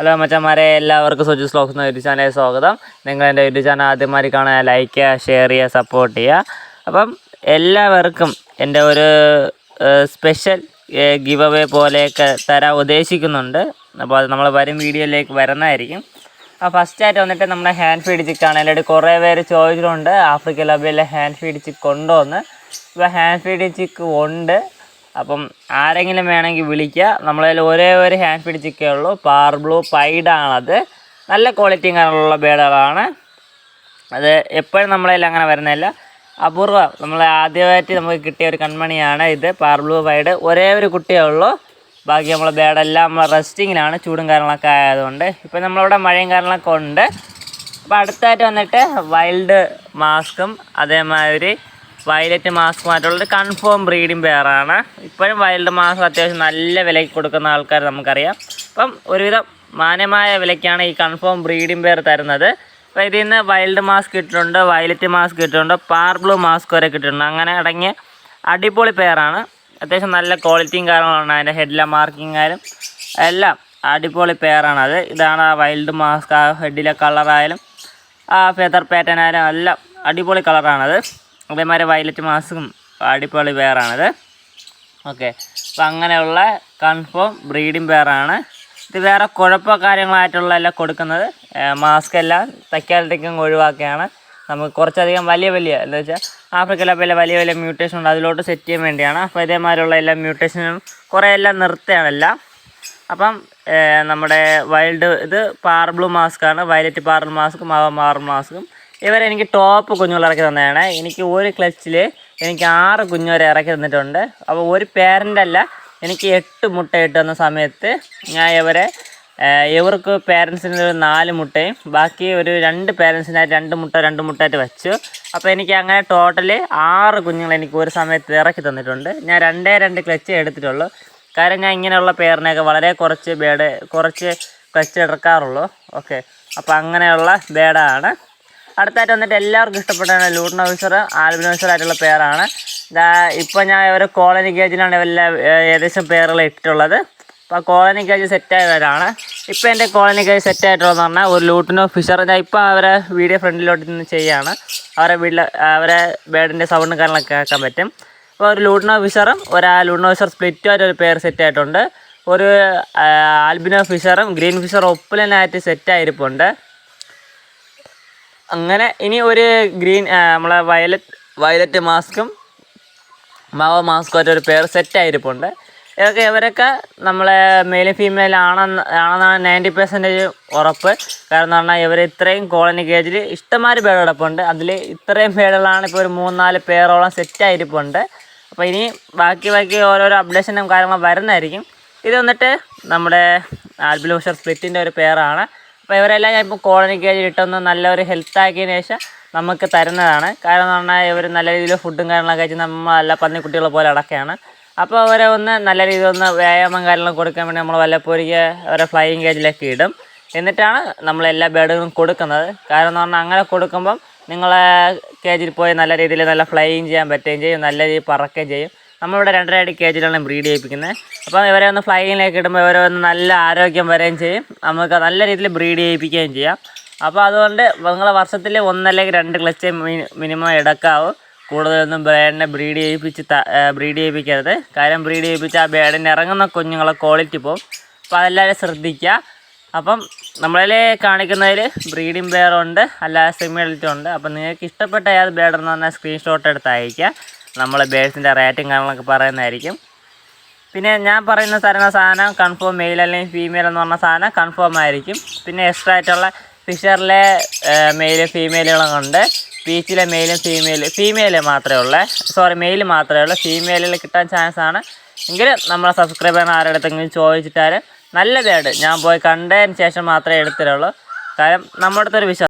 Hello മച്ചന്മാരെ എല്ലാവർക്കും സുജു സ്ലോക്സ് എന്ന യൂട്യൂബ് ചാനലിൽ സ്വാഗതം. നിങ്ങൾ എന്റെ യൂട്യൂബ് ചാനൽ ആദ്യമായി കാണാൻ ലൈക്ക് ചെയ്യുക ഷെയർ ചെയ്യുക സപ്പോർട്ട് ചെയ്യുക. അപ്പം എല്ലാവർക്കും എന്റെ ഒരു സ്പെഷ്യൽ ഗിവ് അവേ പോലെയൊക്കെ തരാൻ ഉദ്ദേശിക്കുന്നുണ്ട്. അപ്പോൾ അത് നമ്മൾ വരും വീഡിയോയിലേക്ക് വരുന്നതായിരിക്കും. ആ ഫസ്റ്റ് ആയിട്ട് വന്നിട്ട് നമ്മുടെ ഹാൻഡ് ഫീഡ് ചിക്കാണ് അല്ലെങ്കിൽ കുറേ പേര് ചോദിച്ചിട്ടുണ്ട് ആഫ്രിക്ക ലബിലെ ഹാൻഡ് ഫീഡ് ചിക്ക് ഉണ്ടോ എന്ന് ഇപ്പോൾ ഹാൻഡ് ഫീഡ് ചിക്ക് ഉണ്ട്. അപ്പം ആരെങ്കിലും വേണമെങ്കിൽ വിളിക്കുക. നമ്മളതിൽ ഒരേ ഒരു ഹാൻഡ് പിടിച്ചൊക്കെ ചിക്കേ ഉള്ളൂ പാർ ബ്ലൂ പൈഡാണത് നല്ല ക്വാളിറ്റിയും കാര്യങ്ങളുള്ള ബേഡുകളാണ്. അത് എപ്പോഴും നമ്മളതിൽ അങ്ങനെ വരുന്നില്ല. അപൂർവം നമ്മൾ ആദ്യമായിട്ട് നമുക്ക് കിട്ടിയ ഒരു കൺമണിയാണ് ഇത്. പാർ ബ്ലൂ പൈഡ് ഒരേ ഒരു കുട്ടിയേ ഉള്ളൂ. ബാക്കി നമ്മളെ ബേഡെല്ലാം നമ്മൾ റെസ്റ്റിങ്ങിലാണ് ചൂടും കാര്യങ്ങളൊക്കെ ആയതുകൊണ്ട്. ഇപ്പം നമ്മളിവിടെ മഴയും കാര്യങ്ങളൊക്കെ ഉണ്ട്. അപ്പോൾ അടുത്തായിട്ട് വന്നിട്ട് വൈൽഡ് മാസ്കും അതേമാതിരി വയലറ്റ് മാസ്ക് മാറ്റുള്ളത് കൺഫേം ബ്രീഡിംഗ് പെയറാണ് ഇപ്പോഴും വൈൽഡ് മാസ്ക് അത്യാവശ്യം നല്ല വിലയ്ക്ക് കൊടുക്കുന്ന ആൾക്കാർ നമുക്കറിയാം. അപ്പം ഒരുവിധം മാന്യമായ വിലയ്ക്കാണ് ഈ കൺഫേം ബ്രീഡിംഗ് പെയർ തരുന്നത്. അപ്പോൾ ഇതിൽ നിന്ന് വൈൽഡ് മാസ്ക് കിട്ടിയിട്ടുണ്ട് വയലറ്റ് മാസ്ക് കിട്ടിയിട്ടുണ്ട് പാർ ബ്ലൂ മാസ്ക് വരെ കിട്ടിയിട്ടുണ്ട്. അങ്ങനെ അടങ്ങിയ അടിപൊളി പെയറാണ് അത്യാവശ്യം നല്ല ക്വാളിറ്റിയും കാര്യങ്ങളാണ് അതിന്റെ ഹെഡിലെ മാർക്കിംഗ് ആയാലും. എല്ലാം അടിപൊളി പെയറാണ് അത്. ഇതാണ് ആ വൈൽഡ് മാസ്ക് ആ ഹെഡിലെ കളറായാലും ആ ഫെദർ പാറ്റേൺ ആയാലും എല്ലാം അടിപൊളി കളറാണത് അതേമാതിരി വയലറ്റ് മാസ്കും അടിപൊളി പെയറാണിത് ഓക്കെ. അപ്പോൾ അങ്ങനെയുള്ള കൺഫേം ബ്രീഡിംഗ് പെയറാണ് ഇത് വേറെ കുഴപ്പമോ കാര്യങ്ങളായിട്ടുള്ള എല്ലാം കൊടുക്കുന്നത്. മാസ്ക് എല്ലാം തൽക്കാലത്തേക്കും ഒഴിവാക്കിയാണ്. നമുക്ക് കുറച്ചധികം വലിയ വലിയ എന്താ വെച്ചാൽ ആഫ്രിക്കയിലെ പോലെ വലിയ വലിയ മ്യൂട്ടേഷൻ ഉണ്ട്. അതിലോട്ട് സെറ്റ് ചെയ്യാൻ വേണ്ടിയാണ്. അപ്പോൾ ഇതേമാതിരിയുള്ള എല്ലാ മ്യൂട്ടേഷനും കുറേ എല്ലാം നിർത്തുകയാണ് എല്ലാം അപ്പം നമ്മുടെ വൈൽഡ് ഇത് പാർബ്ലൂ മാസ്കാണ് വയലറ്റ് പാർബിൾ മാസ്കും മാവ മാർബിൾ മാസ്കും ഇവരെ എനിക്ക് ടോപ്പ് കുഞ്ഞുങ്ങൾ ഇറക്കി തന്നതാണ്. എനിക്ക് ഒരു ക്ലച്ചിൽ എനിക്ക് ആറ് കുഞ്ഞുവരെ ഇറക്കി തന്നിട്ടുണ്ട്. അപ്പോൾ ഒരു പേരന്റല്ല എനിക്ക് എട്ട് മുട്ട ഇട്ട് തന്ന സമയത്ത് ഞാൻ ഇവരെ ഇവർക്ക് പേരൻസിന് ഒരു നാല് മുട്ടയും ബാക്കി ഒരു രണ്ട് പേരൻസിനായിട്ട് രണ്ട് മുട്ട രണ്ട് മുട്ടയായിട്ട് വെച്ചു. അപ്പോൾ എനിക്ക് അങ്ങനെ ടോട്ടൽ ആറ് കുഞ്ഞുങ്ങൾ എനിക്ക് ഒരു സമയത്ത് ഇറക്കി തന്നിട്ടുണ്ട്. ഞാൻ രണ്ടേ രണ്ട് ക്ലച്ച് എടുത്തിട്ടുള്ളൂ. കാരണം ഞാൻ ഇങ്ങനെയുള്ള പേരിനെയൊക്കെ വളരെ കുറച്ച് ബേഡ് കുറച്ച് ക്ലച്ച് എടുക്കാറുള്ളൂ. ഓക്കെ അപ്പോൾ അങ്ങനെയുള്ള ബേഡാണ് അടുത്തായിട്ട് വന്നിട്ട് എല്ലാവർക്കും ഇഷ്ടപ്പെട്ടാണ് ലൂട്ടൻ ഓഫീസർ ആൽബിൻ ഓഫീസർ ആയിട്ടുള്ള പേരാണ്. ഇപ്പോൾ ഞാൻ ഒരു കോളനി ഗേജിലാണ് എല്ലാ ഏകദേശം പേരുകൾ ഇട്ടിട്ടുള്ളത്. അപ്പോൾ കോളനി ഗേജ് സെറ്റായവരാണ് ഇപ്പോൾ എന്റെ കോളനി ഗേജ് സെറ്റായിട്ടുള്ളതെന്ന് പറഞ്ഞാൽ ഒരു ലൂട്ടൻ ഓഫീസർ ഞാൻ ഇപ്പോൾ അവരെ വീഡിയോ ഫ്രണ്ടിലോട്ട് നിന്ന് ചെയ്യുകയാണ് അവരെ വീട്ടിൽ അവരെ ബേഡിന്റെ സൗണ്ടും കാര്യങ്ങളൊക്കെ കേൾക്കാൻ പറ്റും. അപ്പോൾ ഒരു ലൂട്ടൻ ഓഫീസറും ഒരു ലൂട്ടൻ ഓഫീസർ സ്പ്ലിറ്റുമായിട്ട് ഒരു പേര് സെറ്റായിട്ടുണ്ട് ഒരു ആൽബിനോ ഫിഷറും ഗ്രീൻ ഫിഷറും ഒപ്പിലനായിട്ട് സെറ്റായിരിപ്പുണ്ട് അങ്ങനെ ഇനി ഒരു ഗ്രീൻ നമ്മളെ വയലറ്റ് വയലറ്റ് മാസ്കും മാവ മാസ്കും മാസ്കുമായിട്ട് ഒരു പേർ സെറ്റായിരിപ്പുണ്ട് ഇതൊക്കെ ഇവരൊക്കെ നമ്മളെ മെയിലും ഫീമെയിൽ ആണെന്ന് ആണെന്നാണ് നയന്റി പെർസെന്റേജ് ഉറപ്പ്. കാരണം പറഞ്ഞാൽ ഇവർ ഇത്രയും കോളനി കേജിൽ ഇഷ്ടംമാതിരി പേടപ്പുണ്ട് അതിൽ ഇത്രയും പേരുകളാണ് ഇപ്പോൾ ഒരു മൂന്നാൽ പേരോളം സെറ്റായിരിപ്പുണ്ട് അപ്പോൾ ഇനി ബാക്കി ബാക്കി ഓരോരോ അപ്ഡേഷനും കാര്യങ്ങളും വരുന്നതായിരിക്കും. ഇത് വന്നിട്ട് നമ്മുടെ ആൽബിലൂഷർ സ്പ്ലിറ്റിന്റെ ഒരു പേരാണ് അപ്പോൾ ഇവരെല്ലാം ഞാൻ ഇപ്പോൾ കോളനി കേജിൽ ഇട്ടൊന്ന് നല്ലൊരു ഹെൽത്ത് ആക്കിയതിന് ശേഷം നമുക്ക് തരുന്നതാണ്. കാരണം എന്ന് പറഞ്ഞാൽ ഇവർ നല്ല രീതിയിൽ ഫുഡും കാര്യങ്ങളൊക്കെ കഴിച്ച് നമ്മൾ നല്ല പന്നിക്കുട്ടികളെ പോലെ അടക്കുകയാണ് അപ്പോൾ അവരെ ഒന്ന് നല്ല രീതിയിൽ ഒന്ന് വ്യായാമം കാര്യങ്ങളും കൊടുക്കാൻ വേണ്ടി നമ്മൾ വല്ലപ്പോരിക്ക് അവരെ ഫ്ലൈയിങ് കേജിലേക്ക് ഇടും. എന്നിട്ടാണ് നമ്മൾ എല്ലാ ബേഡുകളും കൊടുക്കുന്നത്. കാരണം എന്ന് പറഞ്ഞാൽ അങ്ങനെ കൊടുക്കുമ്പം നിങ്ങളെ കേജിൽ പോയി നല്ല രീതിയിൽ നല്ല ഫ്ലൈയിങ് ചെയ്യാൻ പറ്റുകയും ചെയ്യും നല്ല രീതിയിൽ പറക്കുകയും ചെയ്യും. നമ്മളിവിടെ രണ്ടര അടി കേജിലാണ് ബ്രീഡ് ചെയ്യിപ്പിക്കുന്നത് അപ്പം ഇവരെ ഒന്ന് ഫ്ലൈയിങ്ങിലേക്ക് ഇടുമ്പോൾ ഇവരെ ഒന്ന് നല്ല ആരോഗ്യം വരികയും ചെയ്യും. നമുക്ക് നല്ല രീതിയിൽ ബ്രീഡ് ചെയ്യിപ്പിക്കുകയും ചെയ്യാം. അപ്പോൾ അതുകൊണ്ട് നിങ്ങൾ വർഷത്തിൽ ഒന്നല്ലെങ്കിൽ രണ്ട് ക്ലച്ച് മിനിമം എടുക്കാവും. കൂടുതലൊന്നും ബേഡിനെ ബ്രീഡ് ചെയ്യിപ്പിച്ച് ബ്രീഡ് ചെയ്യിപ്പിക്കരുത്. കാര്യം ബ്രീഡ് ചെയ്യിപ്പിച്ച് ആ ബേഡിന് ഇറങ്ങുന്ന കുഞ്ഞുങ്ങളെ ക്വാളിറ്റി പോകും അപ്പോൾ അതെല്ലാവരും ശ്രദ്ധിക്കുക. അപ്പം നമ്മളതിൽ കാണിക്കുന്നതിൽ ബ്രീഡിംഗ് ബേറുണ്ട് അല്ലാതെ സിമിലിറ്റി ഉണ്ട്. അപ്പം നിങ്ങൾക്ക് ഇഷ്ടപ്പെട്ട ഏത് ബേഡെന്ന് പറഞ്ഞാൽ സ്ക്രീൻഷോട്ട് എടുത്ത് അയക്കുക നമ്മൾ ബേഡ്സിന്റെ റേറ്റും കാര്യങ്ങളൊക്കെ പറയുന്നതായിരിക്കും. പിന്നെ ഞാൻ പറയുന്ന തരുന്ന സാധനം കൺഫേം മെയിൽ അല്ലെങ്കിൽ ഫീമെയിൽ എന്ന് പറഞ്ഞ സാധനം കൺഫേം ആയിരിക്കും. പിന്നെ എക്സ്ട്രാ ആയിട്ടുള്ള ഫിഷറിലെ മെയിലും ഫീമെയിലുകളും ഉണ്ട് ബീച്ചിലെ മെയിലും ഫീമെയിൽ ഫീമെയിൽ മാത്രമേ ഉള്ളൂ. സോറി മെയിൽ മാത്രമേ ഉള്ളൂ. ഫീമെയിലിൽ കിട്ടാൻ ചാൻസ് ആണ്. എങ്കിലും നമ്മളെ സബ്സ്ക്രൈബർ ആരുടെ അടുത്തെങ്കിലും ചോദിച്ചിട്ടാലും നല്ല ഞാൻ പോയി കണ്ടതിന് ശേഷം മാത്രമേ എടുത്തിട്ടുള്ളൂ. കാരണം നമ്മുടെ അടുത്തൊരു വിശ്വാസം